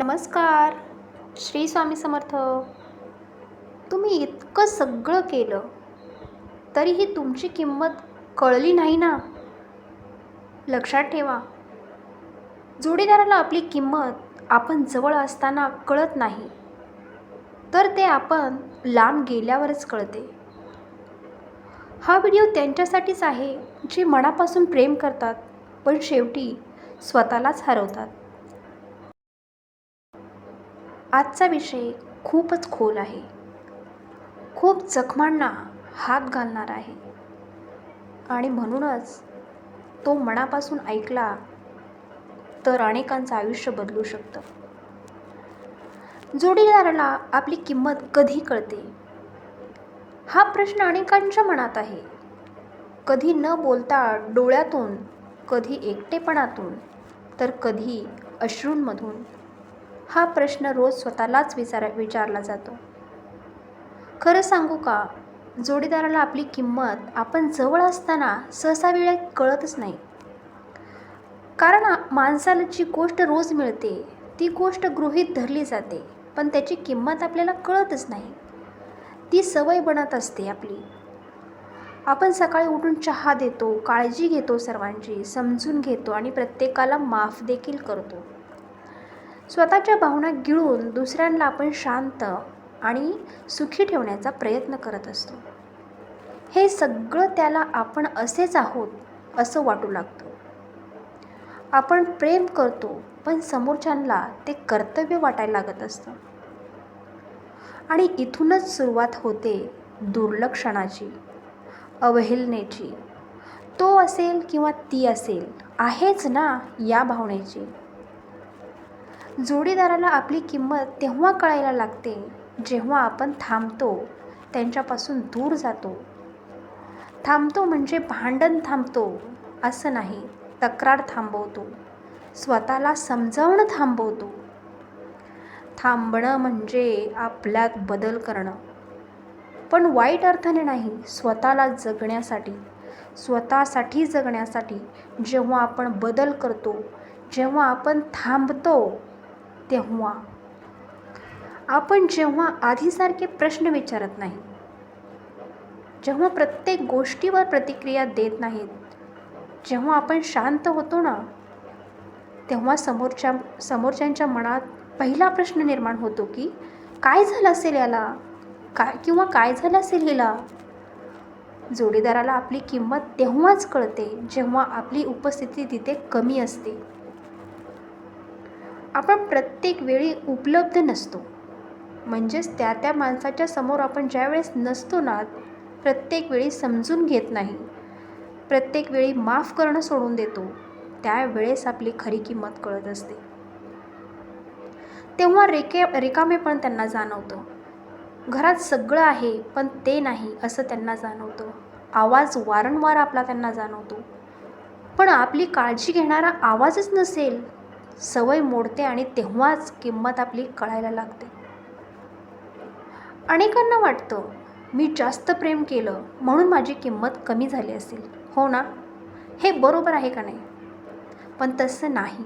नमस्कार. श्री स्वामी समर्थ. तुम्ही इतकं सगळं केलं तरीही तुमची किंमत कळली नाही ना? लक्षात ठेवा. जोडीदाराला आपली किंमत आपण जवळ असताना कळत नाही तर ते आपण लांब गेल्यावरच कळते. हा व्हिडिओ त्यांच्यासाठीच आहे जे मनापासून प्रेम करतात पण शेवटी स्वतःलाच हरवतात. आजचा विषय खूपच खोल आहे. खूप जखमांना हात घालणार आहे. आणि म्हणूनच तो मनापासून ऐकला तर अनेकांचं आयुष्य बदलू शकतं. जोडीदाराला आपली किंमत कधी कळते? हा प्रश्न अनेकांच्या मनात आहे. कधी न बोलता डोळ्यातून कधी एकटेपणातून तर कधी अश्रूंमधून. हा प्रश्न रोज स्वतःलाच विचारा विचारला जातो. खरं सांगू का? जोडीदाराला आपली किंमत आपण जवळ असताना सहसा वेळेत कळतच नाही. कारण माणसाला जी गोष्ट रोज मिळते ती गोष्ट गृहीत धरली जाते पण त्याची किंमत आपल्याला कळतच नाही. ती सवय बनत असते आपली. आपण सकाळी उठून चहा देतो काळजी घेतो सर्वांची समजून घेतो आणि प्रत्येकाला माफ देखील करतो. स्वतःच्या भावना गिळून दुसऱ्यांना आपण शांत आणि सुखी ठेवण्याचा प्रयत्न करत असतो. हे सगळं त्याला आपण असेच आहोत असं वाटू लागतं. आपण प्रेम करतो पण समोरच्यांना ते कर्तव्य वाटायला लागत असतं. आणि इथूनच सुरुवात होते दुर्लक्षणाची अवहेलनेची. तो असेल किंवा ती असेल आहेच ना या भावनेची. जोडीदाराला आपली किंमत तेव्हा कळायला लागते जेव्हा आपण थांबतो त्यांच्यापासून दूर जातो. थांबतो म्हणजे भांडण थांबतो असं नाही तक्रार थांबवतो. स्वतःला समजावणं थांबवतो. थांबणं म्हणजे आपल्यात बदल करणं. पण वाईट अर्थाने नाही स्वतःला जगण्यासाठी स्वतःसाठी जगण्यासाठी जेव्हा आपण बदल करतो जेव्हा आपण थांबतो तेव्हा. आपण जेव्हा आधीसारखे प्रश्न विचारत नाही जेव्हा प्रत्येक गोष्टीवर प्रतिक्रिया देत नाहीत जेव्हा आपण शांत होतो ना तेव्हा समोरच्या समोरच्यांच्या मनात पहिला प्रश्न निर्माण होतो की काय झालं असेल याला? काय किंवा काय झालं असेल हिला? जोडीदाराला आपली किंमत तेव्हाच कळते जेव्हा आपली उपस्थिती तिथे कमी असते. आपण प्रत्येक वेळी उपलब्ध नसतो. म्हणजेच त्या त्या माणसाच्या समोर आपण ज्यावेळेस नसतो ना प्रत्येक वेळी समजून घेत नाही. प्रत्येक वेळी माफ करणं सोडून देतो. त्यावेळेस आपली खरी किंमत कळत असते. तेव्हा रेके रिकामे पण त्यांना जाणवतं. घरात सगळं आहे पण ते नाही असं त्यांना जाणवतं. आवाज वारंवार आपला त्यांना जाणवतो. पण आपली काळजी घेणारा आवाजच नसेल सवय मोडते आणि तेव्हाच किंमत आपली कळायला लागते. अनेकांना वाटतं मी जास्त प्रेम केलं म्हणून माझी किंमत कमी झाली असेल. हो ना? हे बरोबर आहे का नाही? पण तसं नाही.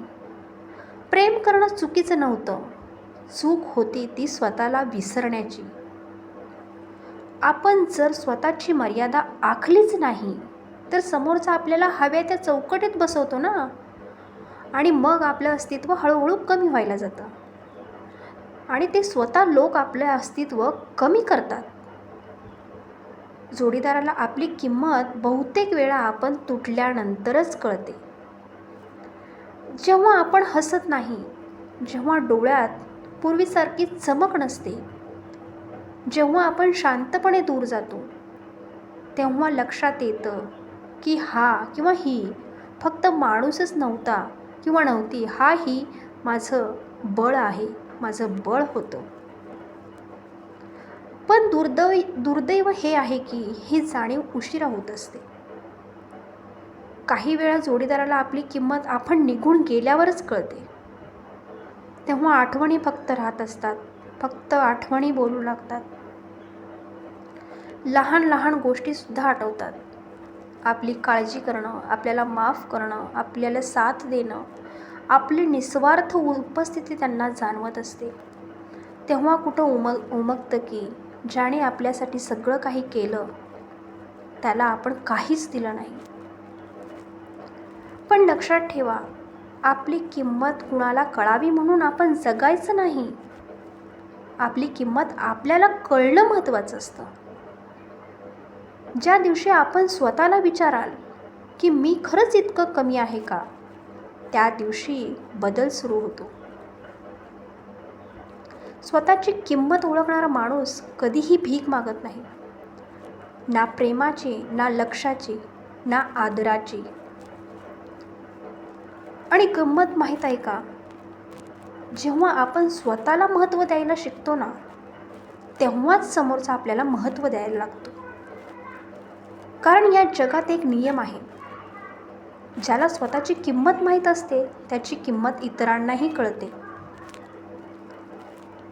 प्रेम करणं चुकीचं नव्हतं. चूक होती ती स्वतःला विसरण्याची. आपण जर स्वतःची मर्यादा आखलीच नाही तर समोरचा आपल्याला हव्या त्या चौकटीत बसवतो ना? आणि मग आपलं अस्तित्व हळूहळू कमी व्हायला जातं. आणि ते स्वतः लोक आपलं अस्तित्व कमी करतात. जोडीदाराला आपली किंमत बहुतेक वेळा आपण तुटल्यानंतरच कळते. जेव्हा आपण हसत नाही जेव्हा डोळ्यात पूर्वीसारखी चमक नसते जेव्हा आपण शांतपणे दूर जातो तेव्हा लक्षात येतं की हा किंवा ही फक्त माणूसच नव्हता किंवा नव्हती हाही माझं बळ आहे माझं बळ होतं. पण दुर्दैव दुर्दैव हे आहे की ही जाणीव उशिरा होत असते. काही वेळा जोडीदाराला आपली किंमत आपण निघून गेल्यावरच कळते. तेव्हा आठवणी फक्त राहत असतात फक्त आठवणी बोलू लागतात. लहान लहान गोष्टीसुद्धा आठवतात. आपली काळजी करणं आपल्याला माफ करणं आपल्याला साथ देणं आपली निस्वार्थ उपस्थिती त्यांना जाणवत असते. तेव्हा कुठं उमग उमगतं की ज्याने आपल्यासाठी सगळं काही केलं त्याला आपण काहीच दिलं नाही. पण लक्षात ठेवा आपली किंमत कुणाला कळावी म्हणून आपण जगायचं नाही. आपली किंमत आपल्याला कळणं महत्त्वाचं असतं. ज्या दिवशी आपण स्वतःला विचाराल की मी खरंच इतकं कमी आहे का त्या दिवशी बदल सुरू होतो. स्वतःची किंमत ओळखणारा माणूस कधीही भीक मागत नाही. ना प्रेमाची ना लक्षाची ना आदराची. आणि गंमत माहीत आहे का? जेव्हा आपण स्वतःला महत्त्व द्यायला शिकतो ना तेव्हाच समोरचा आपल्याला महत्त्व द्यायला लागतो. कारण या जगात एक नियम आहे. ज्याला स्वतःची किंमत माहीत असते त्याची किंमत इतरांनाही कळते.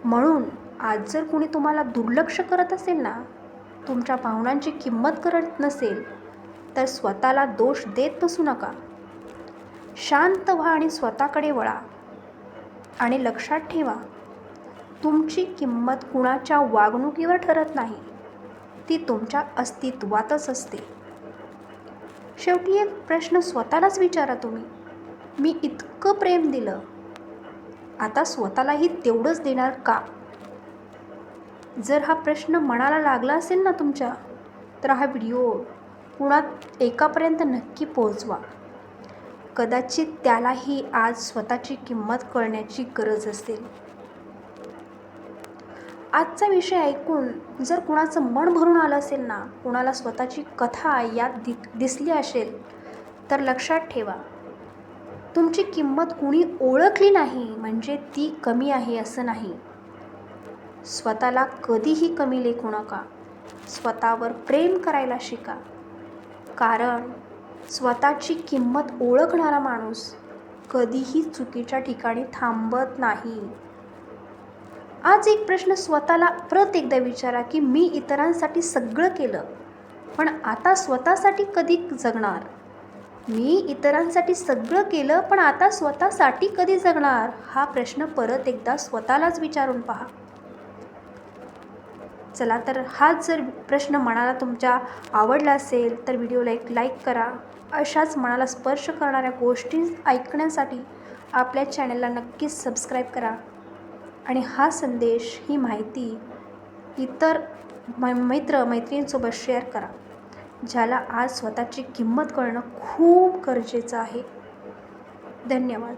म्हणून आज जर कुणी तुम्हाला दुर्लक्ष करत असेल ना तुमच्या भावनांची किंमत करत नसेल तर स्वतःला दोष देत बसू नका. शांत व्हा आणि स्वतःकडे वळा. आणि लक्षात ठेवा तुमची किंमत कुणाच्या वागणुकीवर ठरत नाही. ती तुमच्या अस्तित्वातच असते. शेवटी एक प्रश्न स्वतःलाच विचारा तुम्ही. मी इतकं प्रेम दिलं. आता स्वतःलाही तेवढंच देणार का? जर हा प्रश्न मनाला लागला असेल ना तुमच्या तर हा व्हिडिओ कुणात एकापर्यंत नक्की पोहोचवा. कदाचित त्यालाही आज स्वतःची किंमत कळण्याची गरज असेल. आजचा विषय ऐकून जर कुणाचं मन भरून आलं असेल ना कुणाला स्वतःची कथा यात दि दिसली असेल तर लक्षात ठेवा. तुमची किंमत कुणी ओळखली नाही म्हणजे ती कमी आहे असं नाही. स्वतःला कधीही कमी लेखू नका. स्वतःवर प्रेम करायला शिका. कारण स्वतःची किंमत ओळखणारा माणूस कधीही चुकीच्या ठिकाणी थांबत नाही. आज एक प्रश्न स्वतःला परत एकदा विचारा की मी इतरांसाठी सगळं केलं पण आता स्वतःसाठी कधी जगणार? मी इतरांसाठी सगळं केलं पण आता स्वतःसाठी कधी जगणार? हा प्रश्न परत एकदा स्वतःलाच विचारून पहा. चला तर हाच जर प्रश्न मनाला तुमच्या आवडला असेल तर व्हिडिओला एक लाईक करा. अशाच मनाला स्पर्श करणाऱ्या गोष्टी ऐकण्यासाठी आपल्या चॅनलला नक्कीच सबस्क्राईब करा. आणि हा संदेश ही माहिती इतर मै मित्र मैत्रिणींसोबत शेअर करा ज्याला आज स्वतःची किंमत कळणं खूप गरजेचं आहे. धन्यवाद.